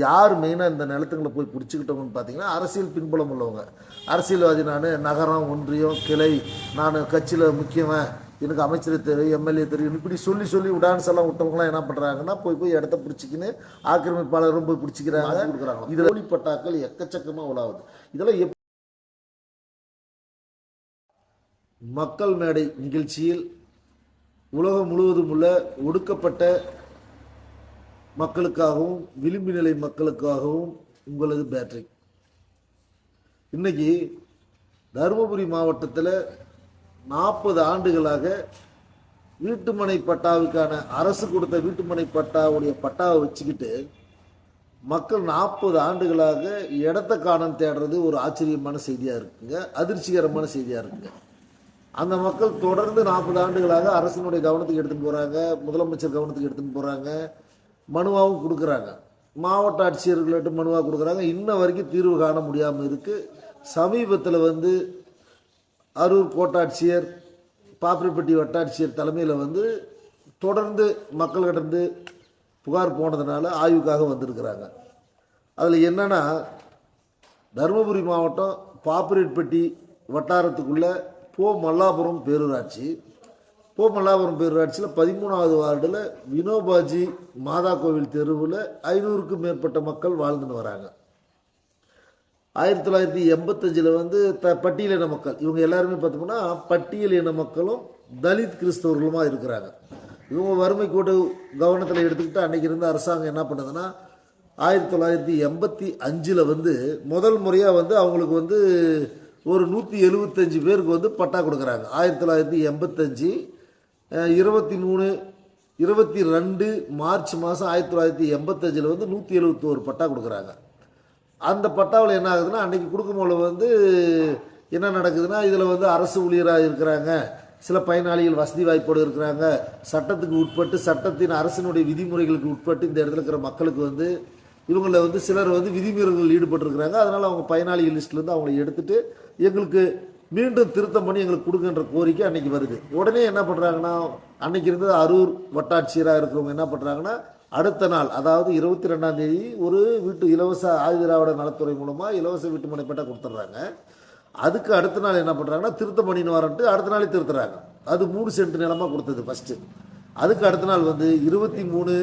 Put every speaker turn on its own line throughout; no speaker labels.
யார் மெயினாக இந்த நிலத்துங்களை போய் பிடிச்சிக்கிட்டவங்கன்னு பார்த்தீங்கன்னா அரசியல் பின்புலம் உள்ளவங்க. அரசியல்வாதி நான் நகரம் ஒன்றியம் கிளை நான் கட்சியில் முக்கியவன் எனக்கு அமைச்சர் தெரியும் எம்எல்ஏ தெரியும் இப்படி சொல்லி சொல்லி டான்ஸ் எல்லாம் விட்டவங்களாம் என்ன பண்ணுறாங்கன்னா போய் போய் இடத்த பிடிச்சிக்கின்னு ஆக்கிரமிப்பாளரும் போய் பிடிச்சிக்கிறாங்க. கொடுக்குறாங்க இதில் ஒளிப்பட்டாக்கள் எக்கச்சக்கமாக உலாவுது. இதெல்லாம் எப் மக்கள் மேடை நிகழ்ச்சியில் உலகம் முழுவதும் உள்ள ஒடுக்கப்பட்ட மக்களுக்காகவும் விளிம்பு நிலை மக்களுக்காகவும் உங்களது பேட்டரி இன்னைக்கு தருமபுரி மாவட்டத்தில் நாற்பது ஆண்டுகளாக வீட்டுமனை பட்டாவுக்கான அரசு கொடுத்த வீட்டுமனை பட்டாவுடைய பட்டாவை வச்சுக்கிட்டு மக்கள் நாற்பது ஆண்டுகளாக இடத்த காணம் தேடுறது ஒரு ஆச்சரியமான செய்தியாக இருக்குங்க அதிர்ச்சிகரமான செய்தியாக இருக்குங்க. அந்த மக்கள் தொடர்ந்து நாற்பது ஆண்டுகளாக அரசினுடைய கவனத்துக்கு எடுத்துன்னு போகிறாங்க முதலமைச்சர் கவனத்துக்கு எடுத்துன்னு போகிறாங்க மனுவாகவும் கொடுக்குறாங்க. மாவட்ட ஆட்சியர்கள்ட்ட மனுவாக கொடுக்குறாங்க. இன்ன வரைக்கும் தீர்வு காண முடியாமல் இருக்குது சமீபத்தில் வந்து அரூர் கோட்டாட்சியர் பாப்பிரிப்பட்டி வட்டாட்சியர் தலைமையில் வந்து தொடர்ந்து மக்கள்கிட்டருந்து புகார் போனதுனால ஆய்வுக்காக வந்திருக்கிறாங்க. அதில் என்னென்னா தருமபுரி மாவட்டம் பாப்பிரிப்பட்டி வட்டாரத்துக்குள்ளே போ மல்லாபுரம் பேரூராட்சி. போமல்லாபுரம் பேரூராட்சியில் பதிமூணாவது வார்டில் வினோபாஜி மாதா கோவில் தெருவில் ஐநூறுக்கும் மேற்பட்ட மக்கள் வாழ்ந்துன்னு வராங்க. ஆயிரத்தி தொள்ளாயிரத்தி எண்பத்தஞ்சில் வந்து த பட்டியலின மக்கள் இவங்க எல்லாருமே பார்த்தோம்னா பட்டியலின மக்களும் தலித் கிறிஸ்தவர்களுமா இருக்கிறாங்க. இவங்க வறுமை கோட்டு கவனத்தில் எடுத்துக்கிட்டு அன்னைக்கு இருந்த அரசாங்கம் என்ன பண்ணுதுன்னா ஆயிரத்தி தொள்ளாயிரத்தி எண்பத்தி அஞ்சில் வந்து முதல் முறையாக வந்து அவங்களுக்கு வந்து ஒரு நூற்றி எழுபத்தஞ்சு பேருக்கு வந்து பட்டா கொடுக்குறாங்க. ஆயிரத்தி தொள்ளாயிரத்தி எண்பத்தஞ்சு இருபத்தி மூணு இருபத்தி ரெண்டு மார்ச் மாதம் ஆயிரத்தி தொள்ளாயிரத்தி எண்பத்தஞ்சில் வந்து நூற்றி எழுபத்தோரு பட்டா கொடுக்குறாங்க. அந்த பட்டாவில் என்ன ஆகுதுன்னா அன்னைக்கு கொடுக்கும்போது வந்து என்ன நடக்குதுன்னா இதில் வந்து அரசு ஊழியராக இருக்கிறாங்க. சில பயனாளிகள் வசதி வாய்ப்போடு இருக்கிறாங்க. சட்டத்துக்கு உட்பட்டு சட்டத்தின் அரசினுடைய விதிமுறைகளுக்கு உட்பட்டு இந்த இடத்துல இருக்கிற மக்களுக்கு வந்து இவங்கள வந்து சிலர் வந்து விதிமீறல்கள் ஈடுபட்டிருக்கிறாங்க. அதனால் அவங்க பயனாளிகள் லிஸ்ட்லேருந்து அவங்கள எடுத்துட்டு எங்களுக்கு மீண்டும் திருத்தம் பண்ணி எங்களுக்கு கொடுக்குன்ற கோரிக்கை அன்னைக்கு வருது. உடனே என்ன பண்ணுறாங்கன்னா அன்னைக்கு இருந்தது அரூர் வட்டாட்சியராக இருக்கிறவங்க என்ன பண்ணுறாங்கன்னா அடுத்த நாள் அதாவது இருபத்தி ரெண்டாம் தேதி ஒரு வீட்டு இலவச ஆயுதிராவிட நலத்துறை மூலமாக இலவச வீட்டு மனை கொடுத்துட்றாங்க. அதுக்கு அடுத்த நாள் என்ன பண்ணுறாங்கன்னா திருத்தம் பண்ணின்னு வரன்ட்டு அடுத்த நாளே திருத்துறாங்க. அது மூணு சென்ட் நிலமாக கொடுத்தது ஃபஸ்ட்டு அதுக்கு அடுத்த நாள் வந்து இருபத்தி மூணு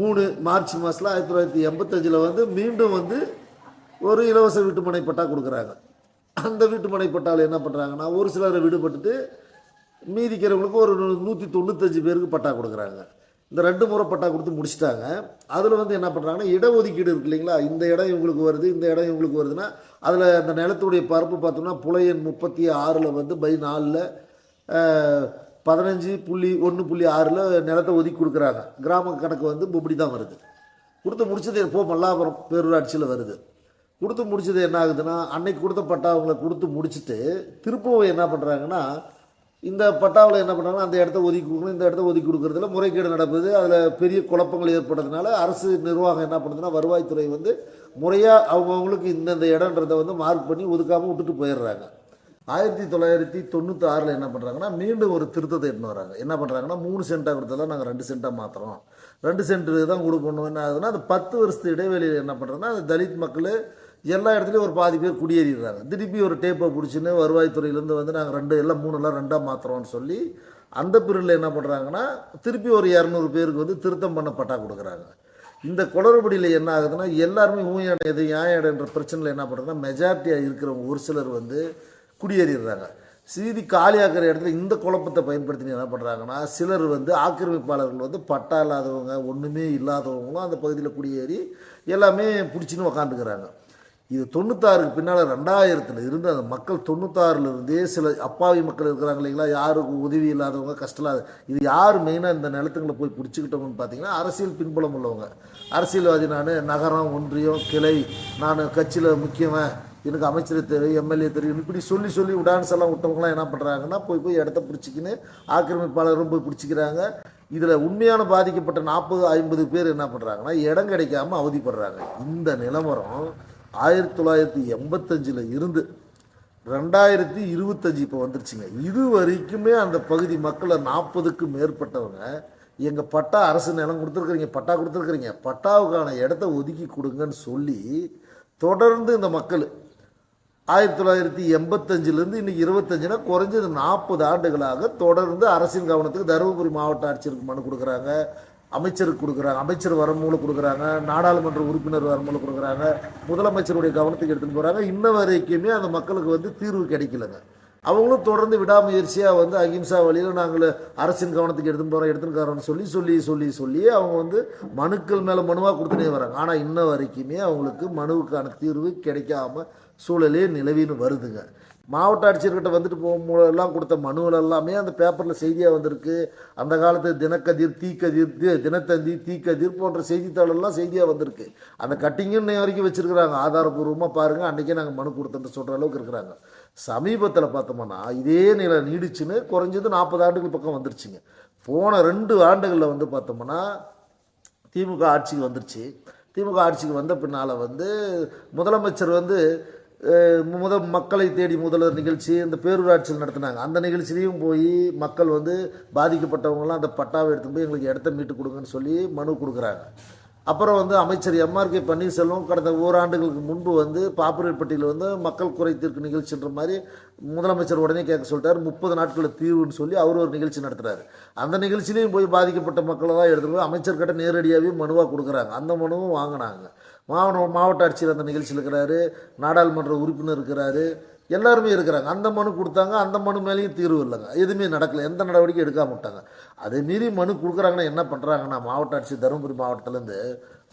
மூணு மார்ச் மாதத்தில் ஆயிரத்தி தொள்ளாயிரத்தி எண்பத்தஞ்சில் வந்து மீண்டும் வந்து ஒரு இலவச வீட்டு மனைப்பட்டா கொடுக்குறாங்க. அந்த வீட்டு மனைப்பட்டால் என்ன பண்ணுறாங்கன்னா ஒரு சிலரை விடுபட்டுட்டு மீதிக்கிறவங்களுக்கு ஒரு நூற்றி தொண்ணூத்தஞ்சு பேருக்கு பட்டா கொடுக்குறாங்க. இந்த ரெண்டு முறை பட்டா கொடுத்து முடிச்சிட்டாங்க. அதில் வந்து என்ன பண்ணுறாங்கன்னா இடஒதுக்கீடு இருக்கு இல்லைங்களா? இந்த இடம் இவங்களுக்கு வருது இந்த இடம் இவங்களுக்கு வருதுன்னா அதில் அந்த நிலத்துடைய பரப்பு பார்த்தோம்னா புலையன் முப்பத்தி ஆறில் வந்து பை நாலில் பதினஞ்சு புள்ளி ஒன்று புள்ளி ஆறில் நிலத்தை ஒதுக்கி கொடுக்குறாங்க. கிராம கணக்கு வந்து இப்படி தான் வருது. கொடுத்து முடிச்சது எப்போ? மல்லாபுரம் பேரூராட்சியில் வருது. கொடுத்து முடிச்சது என்ன ஆகுதுன்னா அன்னைக்கு கொடுத்த பட்டாவங்கள கொடுத்து முடிச்சுட்டு திருப்பவும் என்ன பண்ணுறாங்கன்னா இந்த பட்டாவில் என்ன பண்ணுறாங்கன்னா அந்த இடத்த ஒதுக்கி கொடுக்கணும் இந்த இடத்த ஒதுக்கி கொடுக்கறதுல முறைகேடு நடக்குது அதில் பெரிய குழப்பங்கள் ஏற்படுறதுனால அரசு நிர்வாகம் என்ன பண்ணுதுன்னா வருவாய்த்துறை வந்து முறையாக அவங்கவுங்களுக்கு இந்தந்த இடன்றதை வந்து மார்க் பண்ணி ஒதுக்காமல் விட்டுட்டு போயிடுறாங்க. ஆயிரத்தி தொள்ளாயிரத்தி தொண்ணூற்றி ஆறில் என்ன பண்ணுறாங்கன்னா மீண்டும் ஒரு திருத்தத்தை எடுத்துன்னு வராங்க. என்ன பண்ணுறாங்கன்னா மூணு சென்ட்டாக கொடுத்ததெல்லாம் நாங்கள் ரெண்டு சென்ட்டாக மாற்றுறோம் ரெண்டு சென்ட் தான் கொடுக்கணும் என்ன ஆகுதுன்னா அது பத்து வருஷத்து இடைவெளியில் என்ன பண்ணுறதுன்னா அந்த தலித் மக்கள் எல்லா இடத்துலையும் ஒரு பாதி பேர் குடியேறிடுறாங்க. திருப்பி ஒரு டேப்பை பிடிச்சின்னு வருவாய்த்துறையிலேருந்து வந்து நாங்கள் ரெண்டு எல்லாம் மூணு எல்லாம் ரெண்டாக மாற்றுறோம்னு சொல்லி அந்த பீரியடில் என்ன பண்ணுறாங்கன்னா திருப்பி ஒரு இரநூறு பேருக்கு வந்து திருத்தம் பண்ண பட்டா கொடுக்குறாங்க. இந்த குளறுபடியில் என்ன ஆகுதுன்னா எல்லாருமே ஊயான இது ஏன் இடன்ற பிரச்சனையில் என்ன பண்ணுறதுன்னா மெஜாரிட்டியாக இருக்கிறவங்க ஒரு சிலர் வந்து குடியேறிடுறாங்க. சீதி காலியாக்குற இடத்துல இந்த குழப்பத்தை பயன்படுத்தி என்ன பண்ணுறாங்கன்னா சிலர் வந்து ஆக்கிரமிப்பாளர்கள் வந்து பட்டா இல்லாதவங்க ஒன்றுமே இல்லாதவங்களும் அந்த பகுதியில் குடியேறி எல்லாமே பிடிச்சின்னு உக்காந்துக்கிறாங்க. இது தொண்ணூத்தாறுக்கு பின்னால் ரெண்டாயிரத்தில் இருந்து அந்த மக்கள் தொண்ணூத்தாறுல இருந்தே சில அப்பாவி மக்கள் இருக்கிறாங்க இல்லைங்களா? யாருக்கும் உதவி இல்லாதவங்க கஷ்டம் இல்லாத இது யார் மெயினாக இந்த நிலத்துங்களை போய் பிடிச்சிக்கிட்டவங்கன்னு பார்த்தீங்கன்னா அரசியல் பின்புலம் உள்ளவங்க. அரசியல்வாதி நான் நகரம் ஒன்றியம் கிளை நான் கட்சியில் முக்கியமாக எனக்கு அமைச்சர் தெரியும் எம்எல்ஏ தெரியும். இப்படி சொல்லி சொல்லி உடான்ஸ் எல்லாம் விட்டவங்களாம் என்ன பண்ணுறாங்கன்னா போய் போய் இடத்த பிடிச்சிக்கின்னு ஆக்கிரமிப்பாளரும் போய் பிடிச்சிக்கிறாங்க. இதில் உண்மையான பாதிக்கப்பட்ட நாற்பது ஐம்பது பேர் என்ன பண்ணுறாங்கன்னா இடம் கிடைக்காம அவதிப்படுறாங்க. இந்த நிலவரம் ஆயிரத்தி தொள்ளாயிரத்தி எண்பத்தஞ்சில் இருந்து ரெண்டாயிரத்தி இருபத்தஞ்சி இப்போ வந்துருச்சுங்க. இது வரைக்குமே அந்த பகுதி மக்களை நாற்பதுக்கும் மேற்பட்டவங்க எங்கள் பட்டா அரசு நிலம் கொடுத்துருக்குறீங்க பட்டா கொடுத்துருக்குறீங்க. பட்டாவுக்கான இடத்த ஒதுக்கி கொடுங்கன்னு சொல்லி தொடர்ந்து இந்த மக்கள் ஆயிரத்தி தொள்ளாயிரத்தி எண்பத்தஞ்சிலேருந்து இன்னைக்கு இருபத்தஞ்சுனா குறைஞ்சது நாற்பது ஆண்டுகளாக தொடர்ந்து அரசின் கவனத்துக்கு தருமபுரி மாவட்ட ஆட்சியருக்கு மனு கொடுக்குறாங்க. அமைச்சருக்கு கொடுக்குறாங்க. அமைச்சர் வரமூலம் கொடுக்குறாங்க. நாடாளுமன்ற உறுப்பினர் வரமூலம் கொடுக்குறாங்க. முதலமைச்சருடைய கவனத்துக்கு எடுத்துன்னு போகிறாங்க இன்ன வரைக்குமே அந்த மக்களுக்கு வந்து தீர்வு கிடைக்கலங்க. அவங்களும் தொடர்ந்து விடாமுயற்சியாக வந்து அகிம்சா வழியில் நாங்கள் அரசின் கவனத்துக்கு எடுத்துன்னு போகிறோம் எடுத்துன்னு போகிறோம்னு சொல்லி சொல்லி சொல்லி சொல்லி அவங்க வந்து மனுக்கள் மேலே மனுவாக கொடுத்துட்டே வராங்க. ஆனால் இன்ன வரைக்குமே அவங்களுக்கு மனுவுக்கான தீர்வு கிடைக்காம சூழலே நிலவின்னு வருதுங்க. மாவட்ட ஆட்சியர்கிட்ட வந்துட்டு போகும்போதெல்லாம் கொடுத்த மனுவில் எல்லாமே அந்த பேப்பரில் செய்தியாக வந்திருக்கு. அந்த காலத்து தினக்கதிர் தீக்கதிர் தி- தினத்தந்தி தீக்கதிர் போன்ற செய்தித்தாளெல்லாம் செய்தியாக வந்திருக்கு. அந்த கட்டிங்கும் இன்னை வரைக்கும் வச்சுருக்குறாங்க. ஆதாரபூர்வமாக பாருங்கள் அன்றைக்கே நாங்கள் மனு கொடுத்துட்டு சொல்கிற அளவுக்கு இருக்கிறாங்க. சமீபத்தில் பார்த்தோம்னா இதே நிலை நீடிச்சுன்னு குறைஞ்சது நாற்பது ஆண்டுகள் பக்கம் வந்துருச்சுங்க. போன ரெண்டு ஆண்டுகளில் வந்து பார்த்தோம்னா திமுக ஆட்சிக்கு வந்துருச்சு. திமுக ஆட்சிக்கு வந்த பின்னால் வந்து முதலமைச்சர் வந்து முத மக்களை தேடி முதல்வர் நிகழ்ச்சி இந்த பேரூராட்சியில் நடத்தினாங்க. அந்த நிகழ்ச்சியிலையும் போய் மக்கள் வந்து பாதிக்கப்பட்டவங்களாம் அந்த பட்டாவை எடுத்து போய் எங்களுக்கு இடத்த மீட்டு கொடுங்கன்னு சொல்லி மனு கொடுக்குறாங்க. அப்புறம் வந்து அமைச்சர் எம்ஆர்கே பன்னீர்செல்வம் கடந்த ஓராண்டுகளுக்கு முன்பு வந்து பாப்புரேட்பட்டியில் வந்து மக்கள் குறை தீர்க்கு நிகழ்ச்சின்ற மாதிரி முதலமைச்சர் உடனே கேட்க சொல்லிட்டார். முப்பது நாட்களில் தீர்வுன்னு சொல்லி அவர் ஒரு நிகழ்ச்சி நடத்துறாரு. அந்த நிகழ்ச்சியிலையும் போய் பாதிக்கப்பட்ட மக்களை தான் எடுத்துகிட்டு போய் அமைச்சர்கிட்ட நேரடியாகவே மனுவாக கொடுக்குறாங்க. அந்த மனுவும் வாங்கினாங்க. மாவட்ட மாவட்ட ஆட்சியர் அந்த நிகழ்ச்சியில் இருக்கிறாரு நாடாளுமன்ற உறுப்பினர் இருக்கிறாரு எல்லாருமே இருக்கிறாங்க. அந்த மனு கொடுத்தாங்க அந்த மனு மேலேயும் தீர்வு இல்லைங்க. எதுவுமே நடக்கலை. எந்த நடவடிக்கையும் எடுக்காம விட்டாங்க. அதை மீறி மனு கொடுக்குறாங்கன்னா என்ன பண்ணுறாங்கன்னா மாவட்ட ஆட்சி தருமபுரி மாவட்டத்திலேருந்து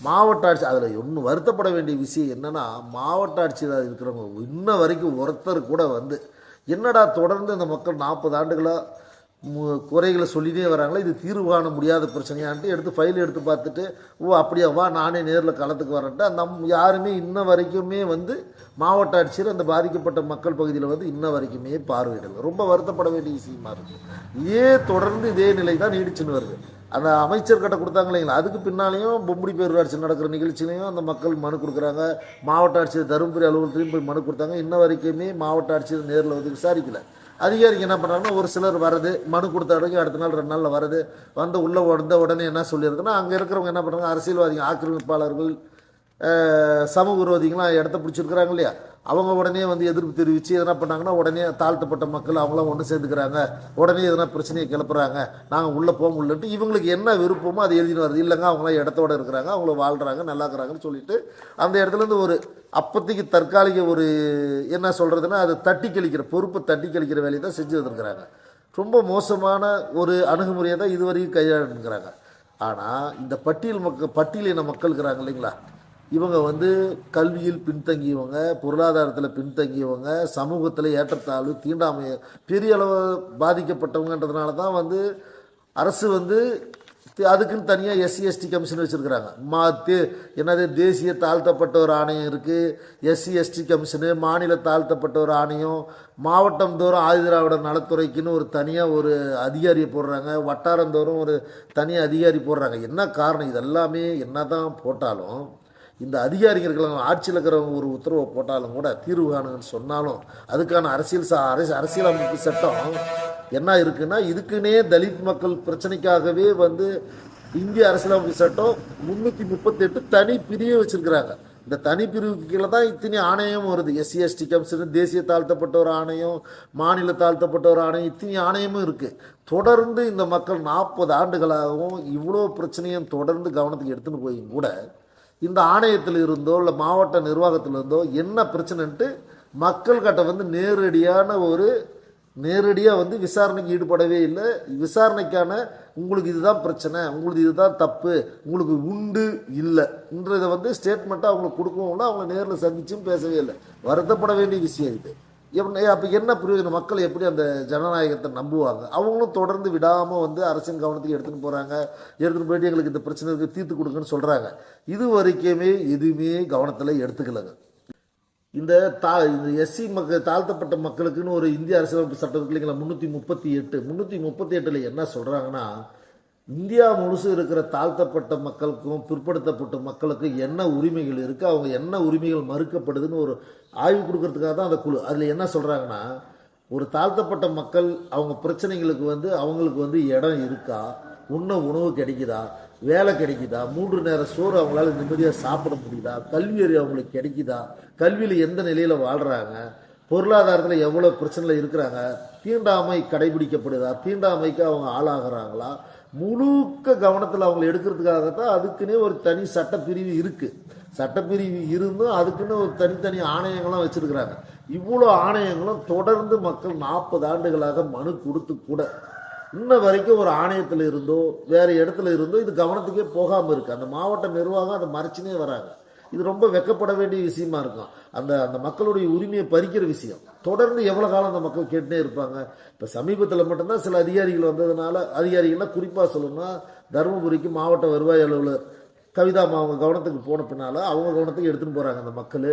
மாவட்ட ஆட்சி அதில் ஒன்று வருத்தப்பட வேண்டிய விஷயம் என்னென்னா மாவட்ட ஆட்சியில் இருக்கிறவங்க இன்ன வரைக்கும் ஒருத்தர் கூட வந்து என்னடா தொடர்ந்து இந்த மக்கள் நாற்பது ஆண்டுகளாக குறைகளை சொல்லிட்டே வராங்களே? இது தீர்வு காண முடியாத பிரச்சனையான்ட்டு எடுத்து ஃபைல் எடுத்து பார்த்துட்டு ஓ அப்படியா வா நானே நேரில் களத்துக்கு வரேன்ட்டு. நம் யாருமே இன்ன வரைக்குமே வந்து மாவட்ட ஆட்சியர் அந்த பாதிக்கப்பட்ட மக்கள் பகுதியில் வந்து இன்ன வரைக்குமே பார்வையிடலை. ரொம்ப வருத்தப்பட வேண்டிய விஷயமா இருக்கு. இதே தொடர்ந்து இதே நிலை தான் நீடிச்சுன்னு வருது. அந்த அமைச்சர் கிட்ட கொடுத்தாங்க இல்லைங்களா? அதுக்கு பின்னாலேயும் பொம்படி பேரூராட்சி நடக்கிற நிகழ்ச்சியிலையும் அந்த மக்கள் மனு கொடுக்குறாங்க. மாவட்ட ஆட்சியர் தருமபுரி அலுவலகத்திலையும் போய் மனு கொடுத்தாங்க. இன்ன வரைக்குமே மாவட்ட ஆட்சியர் நேரில் வந்து விசாரிக்கலை. அதிகாரிக்கு என்ன பண்ணுறாங்கன்னா ஒரு சிலர் வருது மனு கொடுத்த வரைக்கும் அடுத்த நாள் ரெண்டு நாளில் வருது வந்து உள்ளே வந்த உடனே என்ன சொல்லியிருக்குன்னா அங்கே இருக்கிறவங்க என்ன பண்ணுறாங்க அரசியல்வாதிகள் ஆக்கிரமிப்பாளர்கள் சமூக விரோதிகளாம் இடத்த பிடிச்சிருக்கிறாங்க இல்லையா? அவங்க உடனே வந்து எதிர்ப்பு தெரிவித்து எதனா பண்ணாங்கன்னா உடனே தாழ்த்தப்பட்ட மக்கள் அவங்களாம் ஒன்று சேர்ந்துக்கிறாங்க. உடனே எதனா பிரச்சனையை கிளப்புறாங்க. நாங்கள் உள்ளே போக முடியலன்ட்டு இவங்களுக்கு என்ன விருப்பமோ அது எழுதின்னு வருது. இல்லைங்க அவங்களாம் இடத்தோட இருக்கிறாங்க. அவங்கள வாழ்கிறாங்க நல்லா இருக்கிறாங்கன்னு சொல்லிட்டு அந்த இடத்துலேருந்து ஒரு அப்போதைக்கு தற்காலிக ஒரு என்ன சொல்கிறதுன்னா அதை தட்டி கழிக்கிற பொறுப்பை தட்டி கழிக்கிற வேலையை தான் செஞ்சு வந்திருக்கிறாங்க. ரொம்ப மோசமான ஒரு அணுகுமுறையை தான் இதுவரையும் கையாளுங்கிறாங்க ஆனால் இந்த பட்டியல் மக்கள் பட்டியலின மக்கள் இருக்கிறாங்க இல்லைங்களா? இவங்க வந்து கல்வியில் பின்தங்கியவங்க பொருளாதாரத்தில் பின்தங்கியவங்க சமூகத்தில் ஏற்றத்தாழ்வு தீண்டாமை பெரிய அளவு பாதிக்கப்பட்டவங்கன்றதுனால தான் வந்து அரசு வந்து அதுக்குன்னு தனியாக எஸ்சி எஸ்டி கமிஷன் வச்சுருக்கிறாங்க. மா தே என்னது தேசிய தாழ்த்தப்பட்டோர் ஆணையம் இருக்குது எஸ்சி எஸ்டி கமிஷனு மாநில தாழ்த்தப்பட்டோர் ஆணையம். மாவட்டம் தோறும் ஆதிதிராவிட நலத்துறைக்குன்னு ஒரு தனியாக ஒரு அதிகாரியை போடுறாங்க. வட்டாரம் தோறும் ஒரு தனி அதிகாரி போடுறாங்க. என்ன காரணம்? இதெல்லாமே என்ன தான் போட்டாலும் இந்த அதிகாரிகள் ஆட்சியில் இருக்கிறவங்க ஒரு உத்தரவை போட்டாலும் கூட தீர்வு காணுங்கன்னு சொன்னாலும் அதுக்கான அரசியல் சா அரசு அரசியலமைப்பு சட்டம் என்ன இருக்குன்னா இதுக்குன்னே தலித் மக்கள் பிரச்சனைக்காகவே வந்து இந்திய அரசியலமைப்பு சட்டம் முன்னூற்றி முப்பத்தெட்டு தனி பிரிவு வச்சிருக்கிறாங்க. இந்த தனி பிரிவுக்கு கீழே தான் இத்தனை ஆணையம் வருது. எஸ்சி எஸ்டி கமிஷன் தேசிய தாழ்த்தப்பட்டோர் ஆணையம் மாநில தாழ்த்தப்பட்டோர் ஆணையம் இத்தனை ஆணையமும் இருக்குது தொடர்ந்து இந்த மக்கள் நாற்பது ஆண்டுகளாகவும் இவ்வளோ பிரச்சனையும் தொடர்ந்து கவனத்துக்கு எடுத்துன்னு போயும் கூட இந்த ஆணையத்தில் இருந்தோ இல்லை மாவட்ட நிர்வாகத்தில் இருந்தோ என்ன பிரச்சனைன்ட்டு மக்கள்கிட்ட வந்து நேரடியான ஒரு நேரடியாக வந்து விசாரணைக்கு ஈடுபடவே இல்லை. விசாரணைக்கான உங்களுக்கு இதுதான் பிரச்சனை உங்களுக்கு இதுதான் தப்பு உங்களுக்கு உண்டு இல்லைன்றதை வந்து ஸ்டேட்மெண்ட்டாக அவங்களுக்கு கொடுக்கவும் இல்லை அவங்கள நேரில் சந்திச்சும் பேசவே இல்லை. வருத்தப்பட வேண்டிய விஷயம் இது. அப்போ என்ன பிரயோஜனம் மக்கள் எப்படி அந்த ஜனநாயகத்தை நம்புவாங்க? அவங்களும் தொடர்ந்து விடாமல் வந்து அரசின் கவனத்துக்கு எடுத்துன்னு போகிறாங்க எடுத்துன்னு போயிட்டு எங்களுக்கு இந்த பிரச்சனைக்கு தீர்த்து கொடுங்கன்னு சொல்கிறாங்க இது வரைக்குமே எதுவுமே கவனத்தில் எடுத்துக்கலங்க. இந்த தா இந்த எஸ்சி மக்கள் தாழ்த்தப்பட்ட மக்களுக்குன்னு ஒரு இந்திய அரசியலமைப்பு சட்டம் இல்லைங்களா? முந்நூற்றி முப்பத்தி எட்டு. முந்நூற்றி முப்பத்தி எட்டில் என்ன சொல்கிறாங்கன்னா இந்தியா முழுசு இருக்கிற தாழ்த்தப்பட்ட மக்களுக்கும் பிற்படுத்தப்பட்ட மக்களுக்கும் என்ன உரிமைகள் இருக்குது அவங்க என்ன உரிமைகள் மறுக்கப்படுதுன்னு ஒரு ஆய்வு கொடுக்கறதுக்காக தான் அந்த குழு. அதில் என்ன சொல்கிறாங்கன்னா ஒரு தாழ்த்தப்பட்ட மக்கள் அவங்க பிரச்சனைகளுக்கு வந்து அவங்களுக்கு வந்து இடம் இருக்கா? உண்ண உணவு கிடைக்குதா? வேலை கிடைக்குதா? மூன்று நேர சோறு அவங்களால நிம்மதியாக சாப்பிட முடியுதா? கல்வி அறிவு அவங்களுக்கு கிடைக்குதா? கல்வியில் எந்த நிலையில் வாழ்கிறாங்க பொருளாதாரத்தில் எவ்வளோ பிரச்சனையில் இருக்கிறாங்க? தீண்டாமை கடைபிடிக்கப்படுதா? தீண்டாமைக்கு அவங்க ஆளாகிறாங்களா? முழுக்க கவனத்தில் அவங்களை எடுக்கிறதுக்காகத்தான் அதுக்குன்னே ஒரு தனி சட்டப்பிரிவு இருக்குது சட்டப்பிரிவு இருந்தும் அதுக்குன்னு ஒரு தனித்தனி ஆணையங்கள்லாம் வச்சுருக்கிறாங்க. இவ்வளோ ஆணையங்களும் தொடர்ந்து மக்கள் நாற்பது ஆண்டுகளாக மனு கொடுத்து கூட இன்ன வரைக்கும் ஒரு ஆணையத்தில் இருந்தோ வேற இடத்துல இருந்தோ இது கவனத்துக்கே போகாமல் இருக்குது அந்த மாவட்ட நிர்வாகம் அதை மறைச்சினே வராங்க. இது ரொம்ப வெக்கப்பட வேண்டிய விஷயமா இருக்கும். அந்த அந்த மக்களுடைய உரிமையை பறிக்கிற விஷயம். தொடர்ந்து எவ்வளோ காலம் அந்த மக்கள் கேட்டுனே இருப்பாங்க. இப்போ சமீபத்தில் மட்டும்தான் சில அதிகாரிகள் வந்ததுனால அதிகாரிகள்லாம் குறிப்பாக சொல்லணும்னா தருமபுரிக்கு மாவட்ட வருவாய் அலுவலர் கவிதா அவங்க கவனத்துக்கு போன பின்னால் அவங்க கவனத்துக்கு எடுத்துன்னு போகிறாங்க அந்த மக்கள்.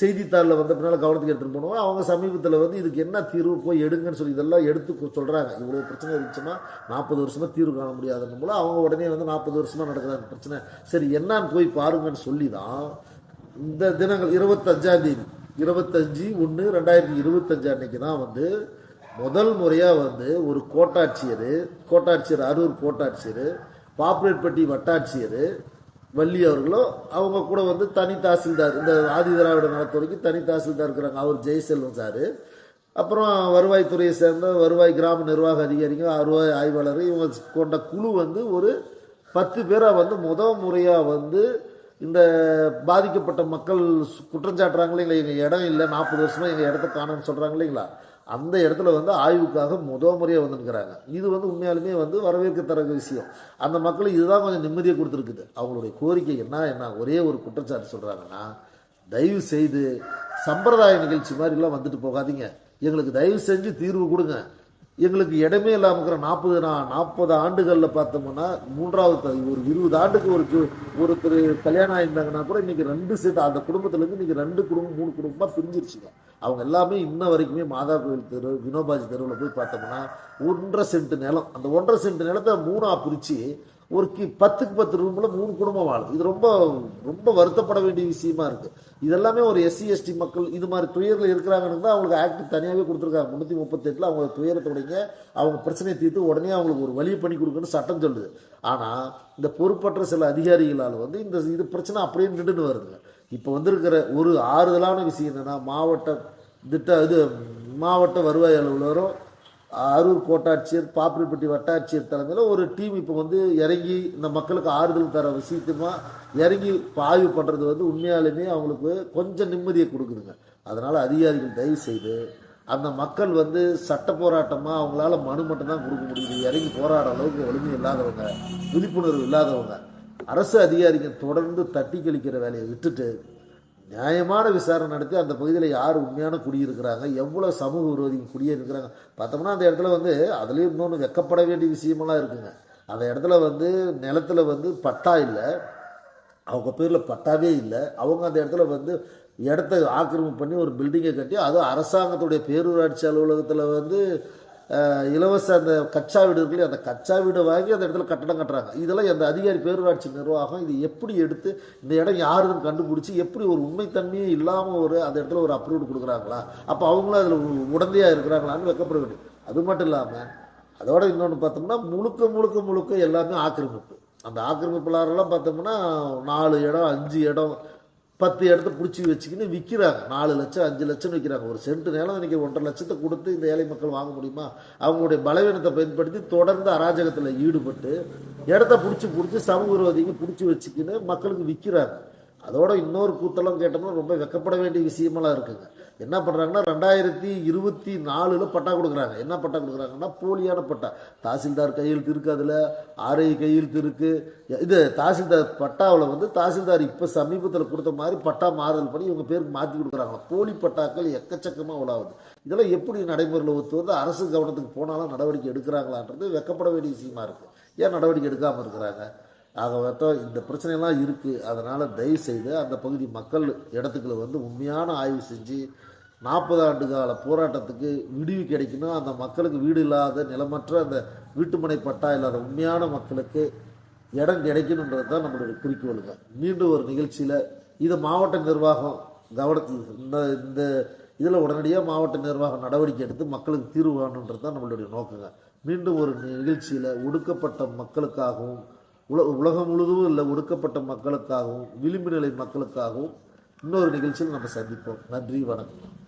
செய்தித்தாளில் வந்த பின்னால் கவனத்துக்கு எடுத்துகிட்டு போனோம். அவங்க சமீபத்தில் வந்து இதுக்கு என்ன தீர்வு போய் எடுங்கன்னு சொல்லி இதெல்லாம் எடுத்து சொல்கிறாங்க இவ்வளோ பிரச்சனை இருந்துச்சுன்னா நாற்பது வருஷமாக தீர்வு காண முடியாதுன்னு போல. அவங்க உடனே வந்து நாற்பது வருஷமாக நடக்கிறாங்க பிரச்சனை. சரி என்னன்னு போய் பாருங்கன்னு சொல்லி தான் இந்த தினங்கள் இருபத்தஞ்சாம் தேதி இருபத்தஞ்சி ஒன்று ரெண்டாயிரத்தி இருபத்தஞ்சு அன்னைக்கு தான் வந்து முதல் முறையாக வந்து ஒரு கோட்டாட்சியர் கோட்டாட்சியர் அரூர் கோட்டாட்சியர் பாப்புலேட்பட்டி வட்டாட்சியர் வள்ளி அவர்களும் அவங்க கூட வந்து தனி தாசில்தார் இந்த ஆதி திராவிட நலத்துறைக்கு தனி தாசில்தார் இருக்கிறாங்க. அவர் ஜெயசெல்வம் சார். அப்புறம் வருவாய்த்துறையை சேர்ந்த வருவாய் கிராம நிர்வாக அதிகாரிங்க வருவாய் ஆய்வாளர் இவங்க கொண்ட குழு வந்து ஒரு பத்து பேராக வந்து முத முறையாக வந்து இந்த பாதிக்கப்பட்ட மக்கள் குற்றம் சாட்டுறாங்க இல்லைங்களா? எங்கள் இடம் இல்லை நாற்பது வருஷமாக எங்கள் இடத்த காணோம்னு சொல்கிறாங்க இல்லைங்களா? அந்த இடத்துல வந்து ஆய்வுக்காக முத முறையாக வந்துருக்கிறாங்க. இது வந்து உண்மையாலுமே வந்து வரவேற்கத்தரக விஷயம். அந்த மக்களுக்கு இதுதான் கொஞ்சம் நிம்மதியை கொடுத்துருக்குது. அவங்களுடைய கோரிக்கை என்ன என்ன ஒரே ஒரு குற்றச்சாட்டு சொல்கிறாங்கன்னா தயவு செய்து சம்பிரதாய நிகழ்ச்சி மாதிரிலாம் வந்துட்டு போகாதீங்க. எங்களுக்கு தயவு செஞ்சு தீர்வு கொடுங்க. எங்களுக்கு இடமே இல்லாமல் இருக்கிற நாற்பது நாற்பது ஆண்டுகளில் பார்த்தோம்னா மூன்றாவது ஒரு இருபது ஆண்டுக்கு ஒரு ஒருத்தர் கல்யாணம் ஆயிருந்தாங்கன்னா கூட இன்னைக்கு ரெண்டு சீட்டு அந்த குடும்பத்துலேருந்து இன்னைக்கு ரெண்டு குடும்பம் மூணு குடும்பமாக பிரிஞ்சிருச்சுங்க. அவங்க எல்லாமே இன்ன வரைக்குமே மாதா கோயில் தெரு வினோபாஜி தெருவில் போய் பார்த்தோம்னா ஒன்றரை சென்ட் நிலம். அந்த ஒன்றரை சென்ட் நிலத்தை மூணாக பிரித்து ஒரு கி பத்துக்கு பத்து ரூமில் மூணு குடும்பம் வாழும் இது ரொம்ப ரொம்ப வருத்தப்பட வேண்டிய விஷயமா இருக்குது இதெல்லாமே ஒரு எஸ்சி எஸ்டி மக்கள் இது மாதிரி துயரில் இருக்கிறாங்கன்னு தான் அவங்களுக்கு ஆக்ட் தனியாகவே கொடுத்துருக்காங்க. முந்நூற்றி முப்பத்தெட்டில் அவங்க துயரத்துடைய அவங்க பிரச்சனையை தீர்த்து உடனே அவங்களுக்கு ஒரு வழியை பண்ணி கொடுக்குன்னு சட்டம் சொல்லுது. ஆனால் இந்த பொறுப்பற்ற சில அதிகாரிகளால் வந்து இந்த இது பிரச்சனை அப்படியே நின்றுன்னு வருதுங்க. இப்போ வந்திருக்கிற ஒரு ஆறுதலான விஷயம் என்னென்னா மாவட்ட திட்ட இது மாவட்ட வருவாய் அலுவலரும் அரூர் கோட்டாட்சியர் பாப்பிரிப்பட்டி வட்டாட்சியர் தலைமையில் ஒரு டீம் இப்போ வந்து இறங்கி இந்த மக்களுக்கு ஆறுதல் தர விஷயத்துமா இறங்கி ஆய்வு பண்ணுறது வந்து உண்மையாலுமே அவங்களுக்கு கொஞ்சம் நிம்மதியை கொடுக்குதுங்க. அதனால் அதிகாரிகள் தயவு செய்து அந்த மக்கள் வந்து சட்ட போராட்டமாக அவங்களால மனு மட்டும்தான் கொடுக்க முடியுது. இறங்கி போராட அளவுக்கு வலிமை இல்லாதவங்க விழிப்புணர்வு இல்லாதவங்க அரசு அதிகாரிகள் தொடர்ந்து தட்டி கழிக்கிற வேலையை விட்டுட்டு நியாயமான விசாரணை நடத்தி அந்த பகுதியில் யார் உண்மையான குடியிருக்கிறாங்க எவ்வளோ சமூக விரோதிங்க குடியிருக்கிறாங்க பார்த்தோம்னா அந்த இடத்துல வந்து அதுலேயும் இன்னொன்று வெக்கப்பட வேண்டிய விஷயமெல்லாம் இருக்குங்க. அந்த இடத்துல வந்து நிலத்துல வந்து பட்டா இல்லை. அவங்க பேரில் பட்டாவே இல்லை. அவங்க அந்த இடத்துல வந்து இடத்த ஆக்கிரமிப்பு பண்ணி ஒரு பில்டிங்கை கட்டி அதுவும் அரசாங்கத்துடைய பேரூராட்சி அலுவலகத்தில் வந்து இலவச அந்த கச்சா வீடு இருக்கு அந்த கச்சா வீடு வாங்கி அந்த இடத்துல கட்டடம் கட்டுறாங்க. இதெல்லாம் அந்த அதிகாரி பேரூராட்சி நிர்வாகம் இது எப்படி எடுத்து இந்த இடம் யாருன்னு கண்டுபிடிச்சி எப்படி ஒரு உண்மைத்தன்மையே இல்லாமல் ஒரு அந்த இடத்துல ஒரு அப்ரூவ் கொடுக்குறாங்களா? அப்போ அவங்களும் அதில் உடந்தையாக இருக்கிறாங்களான்னு வெக்கப்பட வேண்டியது. அது மட்டும் இல்லாமல் அதோட இன்னொன்று பார்த்தோம்னா முழுக்க முழுக்க முழுக்க எல்லாமே ஆக்கிரமிப்பு. அந்த ஆக்கிரமிப்பாளரெல்லாம் பார்த்தோம்னா நாலு இடம் அஞ்சு இடம் பத்து இடத்த பிடிச்சி வச்சுக்கின்னு விற்கிறாங்க நாலு லட்சம் அஞ்சு லட்சம் விற்கிறாங்க ஒரு சென்ட் நிலம் இன்றைக்கி ஒன்றரை லட்சத்தை கொடுத்து இந்த ஏழை மக்கள் வாங்க முடியுமா? அவங்களுடைய பலவீனத்தை பயன்படுத்தி தொடர்ந்து அராஜகத்தில் ஈடுபட்டு இடத்த பிடிச்சி பிடிச்சி சமூக விரோதிக்கு பிடிச்சி வச்சுக்கின்னு மக்களுக்கு விற்கிறாங்க அதோட இன்னொரு கூத்தெல்லாம் கேட்டோம்னா ரொம்ப வெக்கப்பட வேண்டிய விஷயமெல்லாம் இருக்குங்க. என்ன பண்ணுறாங்கன்னா ரெண்டாயிரத்தி இருபத்தி நாலில் பட்டா கொடுக்குறாங்க. என்ன பட்டா கொடுக்குறாங்கன்னா போலியான பட்டா. தாசில்தார் கையெழுத்து இருக்குது அதில் ஆர்ஐ கையெழுத்து இருக்குது இது தாசில்தார் பட்டாவில் வந்து தாசில்தார் இப்போ சமீபத்தில் கொடுத்த மாதிரி பட்டா மாறுதல் பண்ணி இவங்க பேருக்கு மாற்றி கொடுக்குறாங்க. போலி பட்டாக்கள் எக்கச்சக்கமாக உலாவுது. இதெல்லாம் எப்படி நடைமுறையில் ஒத்து வந்து அரசு கவனத்துக்கு போனாலும் நடவடிக்கை எடுக்கிறாங்களான்றது வெக்கப்பட வேண்டிய விஷயமா இருக்குது ஏன் நடவடிக்கை எடுக்காமல் இருக்கிறாங்க? ஆக இந்த பிரச்சனையெல்லாம் இருக்குது அதனால் தயவு செய்து அந்த பகுதி மக்கள் இடத்துக்குள்ள வந்து உண்மையான ஆய்வு செஞ்சு நாற்பது ஆண்டு கால போராட்டத்துக்கு விடிவு கிடைக்கணும். அந்த மக்களுக்கு வீடு இல்லாத நிலமற்ற அந்த வீட்டுமனை பட்டா இல்லாத உண்மையான மக்களுக்கு இடம் கிடைக்கணுன்றது தான் நம்மளுடைய குறிக்கோளுங்க. மீண்டும் ஒரு நிகழ்ச்சியில் இது மாவட்ட நிர்வாகம் கவனத்தில் இந்த இந்த இதில் உடனடியாக மாவட்ட நிர்வாகம் நடவடிக்கை எடுத்து மக்களுக்கு தீர்வு காணுன்றது தான் நம்மளுடைய நோக்கங்க. மீண்டும் ஒரு நிகழ்ச்சியில் ஒடுக்கப்பட்ட மக்களுக்காகவும் உல உலகம் முழுவதும் இல்லை ஒடுக்கப்பட்ட மக்களுக்காகவும் விளிம்பு நிலை மக்களுக்காகவும் இன்னொரு நிகழ்ச்சியில் நம்ம சந்திப்போம். நன்றி வணக்கம்.